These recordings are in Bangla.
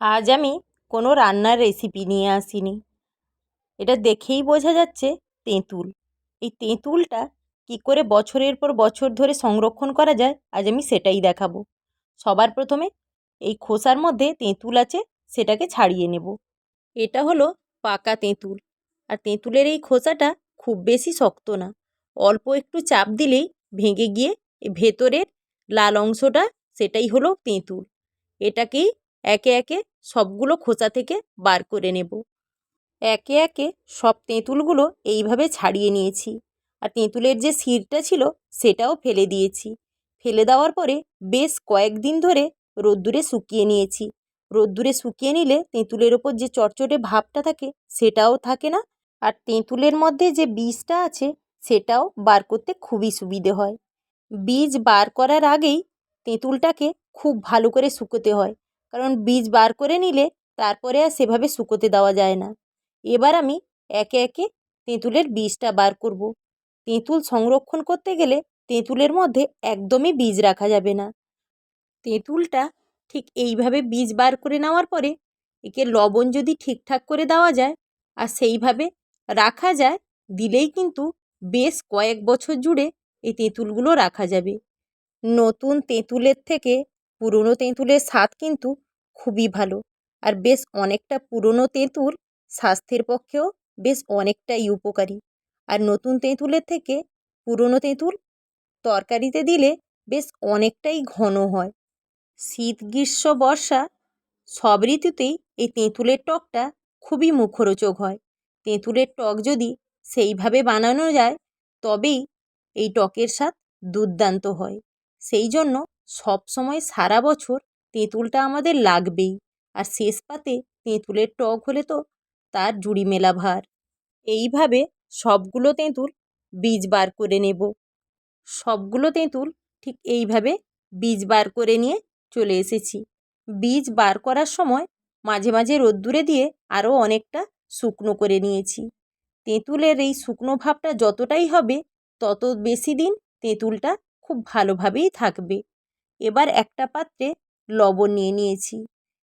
আজ আমি কোনো রান্নার রেসিপি নিয়ে আসিনি। এটা দেখেই বোঝা যাচ্ছে তেঁতুল। এই তেঁতুলটা কী করে বছরের পর বছর ধরে সংরক্ষণ করা যায়, আজ আমি সেটাই দেখাবো। সবার প্রথমে এই খোসার মধ্যে তেঁতুল আছে, সেটাকে ছাড়িয়ে নেব। এটা হলো পাকা তেঁতুল। আর তেঁতুলের এই খোসাটা খুব বেশি শক্ত না। অল্প একটু চাপ দিলেই ভেঙে গিয়ে ভেতরের লাল অংশটা, সেটাই হলো তেঁতুল। এটাকেই একে একে সবগুলো খোসা থেকে বার করে নেব। একে একে সব তেঁতুলগুলো এইভাবে ছাড়িয়ে নিয়েছি আর তেঁতুলের যে শিরটা ছিল সেটাও ফেলে দিয়েছি। ফেলে দেওয়ার পরে বেশ কয়েকদিন ধরে রোদ্দুরে শুকিয়ে নিয়েছি। রোদ্দুরে শুকিয়ে নিলে তেঁতুলের ওপর যে চটচটে ভাবটা থাকে সেটাও থাকে না আর তেঁতুলের মধ্যে যে বীজটা আছে সেটাও বার করতে খুবই সুবিধে হয়। বীজ বার করার আগেই তেঁতুলটাকে খুব ভালো করে শুকোতে হয়। কারণ বীজ বার করে নিলে তারপরে আর সেভাবে শুকোতে দেওয়া যায় না। এবার আমি একে একে তেঁতুলের বীজটা বার করব। তেঁতুল সংরক্ষণ করতে গেলে তেঁতুলের মধ্যে একদমই বীজ রাখা যাবে না। তেঁতুলটা ঠিক এইভাবে বীজ বার করে নেওয়ার পরে একে লবণ যদি ঠিকঠাক করে দেওয়া যায় আর সেইভাবে রাখা যায়, দিলেই কিন্তু বেশ কয়েক বছর জুড়ে এই তেঁতুলগুলো রাখা যাবে। নতুন তেঁতুলের থেকে পুরনো তেঁতুলের স্বাদ কিন্তু খুবই ভালো। আর বেশ অনেকটা পুরনো তেঁতুল স্বাস্থ্যের পক্ষেও বেশ অনেকটাই উপকারী। আর নতুন তেঁতুলের থেকে পুরনো তেঁতুল তরকারিতে দিলে বেশ অনেকটাই ঘন হয়। শীত, গ্রীষ্ম, বর্ষা সব ঋতুতেই এই তেঁতুলের টকটা খুবই মুখরোচক হয়। তেঁতুলের টক যদি সেইভাবে বানানো যায়, তবেই এই টকের স্বাদ দুর্দান্ত হয়। সেই জন্য সব সময় সারা বছর তেঁতুলটা আমাদের লাগবেই। আর শেষ পাতে তেঁতুলের টক হলে তো তার জুড়ি মেলা ভার। এইভাবে সবগুলো তেঁতুল বীজ বার করে নেব। সবগুলো তেঁতুল ঠিক এইভাবে বীজ বার করে নিয়ে চলে এসেছি। বীজ বার করার সময় মাঝে মাঝে রোদ্দুরে দিয়ে আরও অনেকটা শুকনো করে নিয়েছি। তেঁতুলের এই শুকনো ভাবটা যতটাই হবে, তত বেশি দিন তেঁতুলটা খুব ভালোভাবেই থাকবে। এবার একটা পাত্রে লবণ নিয়ে নিয়েছি।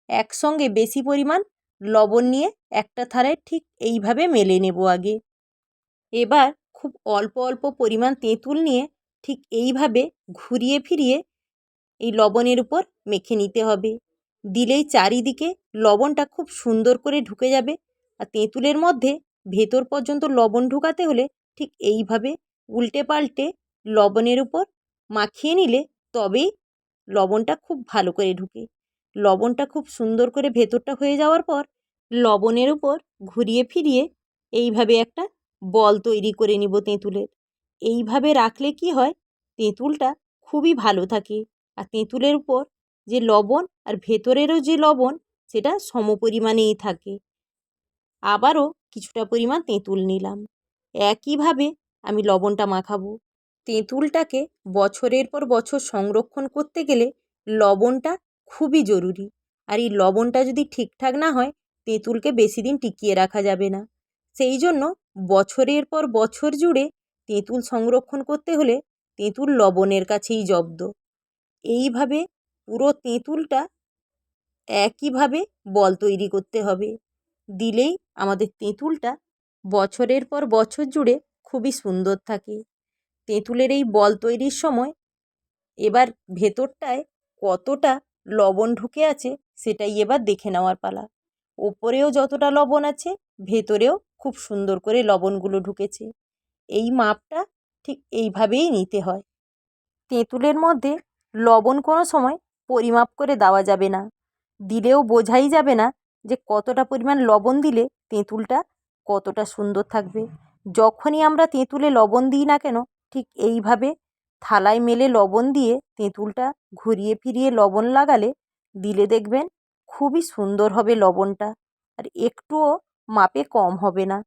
একসঙ্গে বেশি পরিমাণ লবণ নিয়ে একটা থালায় ঠিক এইভাবে মেলে নেব আগে। এবার খুব অল্প অল্প পরিমাণ তেঁতুল নিয়ে ঠিক এইভাবে ঘুরিয়ে ফিরিয়ে এই লবণের উপর মেখে নিতে হবে। দিলেই চারিদিকে লবণটা খুব সুন্দর করে ঢুকে যাবে। আর তেঁতুলের মধ্যে ভেতর পর্যন্ত লবণ ঢুকাতে হলে ঠিক এইভাবে উল্টে পাল্টে লবণের উপর মাখিয়ে নিলে তবেই লবণটা খুব ভালো করে ঢুকে। লবণটা খুব সুন্দর করে ভেতরটা হয়ে যাওয়ার পর লবণের উপর ঘুরিয়ে ফিরিয়ে এইভাবে একটা বল তৈরি করে নিব তেঁতুলের। এইভাবে রাখলে কি হয়? তেঁতুলটা খুবই ভালো থাকে। আর তেঁতুলের উপর যে লবণ আর ভেতরেরও যে লবণ সেটা সম পরিমাণেই থাকে। আবারও কিছুটা পরিমাণ তেঁতুল নিলাম। একইভাবে আমি লবণটা মাখাবো। তেঁতুলটাকে বছরের পর বছর সংরক্ষণ করতে গেলে লবণটা খুবই জরুরি। আর এই লবণটা যদি ঠিকঠাক না হয়, তেঁতুলকে বেশি দিন টিকিয়ে রাখা যাবে না। সেই জন্য বছরের পর বছর জুড়ে তেঁতুল সংরক্ষণ করতে হলে তেঁতুল লবণের কাছেই জব্দ। এইভাবে পুরো তেঁতুলটা একইভাবে বল তৈরি করতে হবে। দিলেই আমাদের তেঁতুলটা বছরের পর বছর জুড়ে খুবই সুন্দর থাকে। তেঁতুলের এই বল তৈরির সময় এবার ভেতরটায় কতটা লবণ ঢুকে আছে সেটাই এবার দেখে নেওয়ার পালা। ওপরেও যতটা লবণ আছে, ভেতরেও খুব সুন্দর করে লবণগুলো ঢুকেছে। এই মাপটা ঠিক এইভাবেই নিতে হয়। তেঁতুলের মধ্যে লবণ কোনো সময় পরিমাপ করে দেওয়া যাবে না। দিলেও বোঝাই যাবে না যে কতটা পরিমাণ লবণ দিলে তেঁতুলটা কতটা সুন্দর থাকবে। যখনই আমরা তেঁতুলে লবণ দিই না কেন ঠিক এইভাবে থালায় মেলে লবণ দিয়ে তেঁতুলটা ঘুরিয়ে ফিরিয়ে লবণ লাগালে দিলে দেখবেন খুবই সুন্দর হবে লবণটা। আর একটুও মাপে কম হবে না।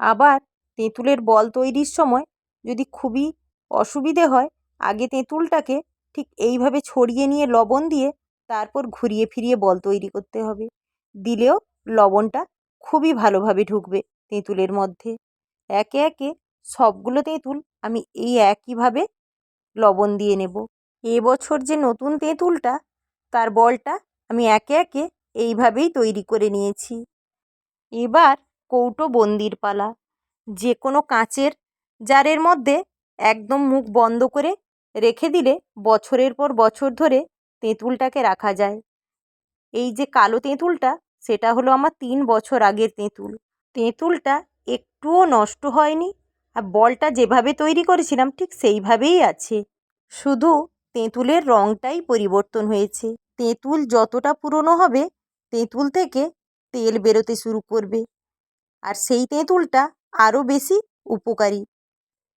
আবার তেঁতুলের বল তৈরির সময় যদি খুবই অসুবিধে হয়, আগে তেঁতুলটাকে ঠিক এইভাবে ছড়িয়ে নিয়ে লবণ দিয়ে তারপর ঘুরিয়ে ফিরিয়ে বল তৈরি করতে হবে। দিলেও লবণটা খুবই ভালোভাবে ঢুকবে তেঁতুলের মধ্যে। একে একে সবগুলো তেঁতুল আমি এই একইভাবে লবণ দিয়ে নেব। এবছর যে নতুন তেঁতুলটা, তার বলটা আমি একে একে এইভাবেই তৈরি করে নিয়েছি। এবার কৌটো বন্দির পালা। যে কোনো কাঁচের জারের মধ্যে একদম মুখ বন্ধ করে রেখে দিলে বছরের পর বছর ধরে তেঁতুলটাকে রাখা যায়। এই যে কালো তেঁতুলটা, সেটা হলো আমার তিন বছর আগের তেঁতুল। তেঁতুলটা একটুও নষ্ট হয়নি আর বলটা যেভাবে তৈরি করেছিলাম ঠিক সেইভাবেই আছে। শুধু তেঁতুলের রঙটাই পরিবর্তন হয়েছে। তেঁতুল যতটা পুরনো হবে, তেঁতুল থেকে তেল বেরোতে শুরু করবে। আর সেই তেঁতুলটা আরও বেশি উপকারী।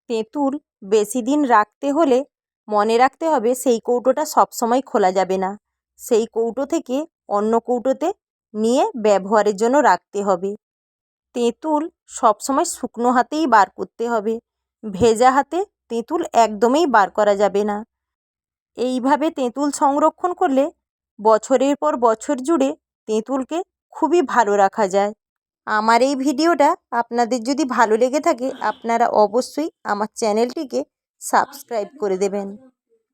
তেঁতুল বেশি দিন রাখতে হলে মনে রাখতে হবে সেই কৌটোটা সবসময় খোলা যাবে না। সেই কৌটো থেকে অন্য কৌটোতে নিয়ে ব্যবহারের জন্য রাখতে হবে। তেঁতুল সবসময় শুকনো হাতেই বার করতে হবে। ভেজা হাতে তেঁতুল একদমই বার করা যাবে না। এইভাবে তেঁতুল সংরক্ষণ করলে বছরের পর বছর জুড়ে তেঁতুলকে খুবই ভালো রাখা যায়। আমার এই ভিডিওটা আপনাদের যদি ভালো লেগে থাকে, আপনারা অবশ্যই আমার চ্যানেলটিকে সাবস্ক্রাইব করে দেবেন।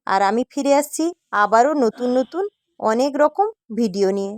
আর আমি ফিরে আসছি আবারও নতুন নতুন অনেক রকম ভিডিও নিয়ে।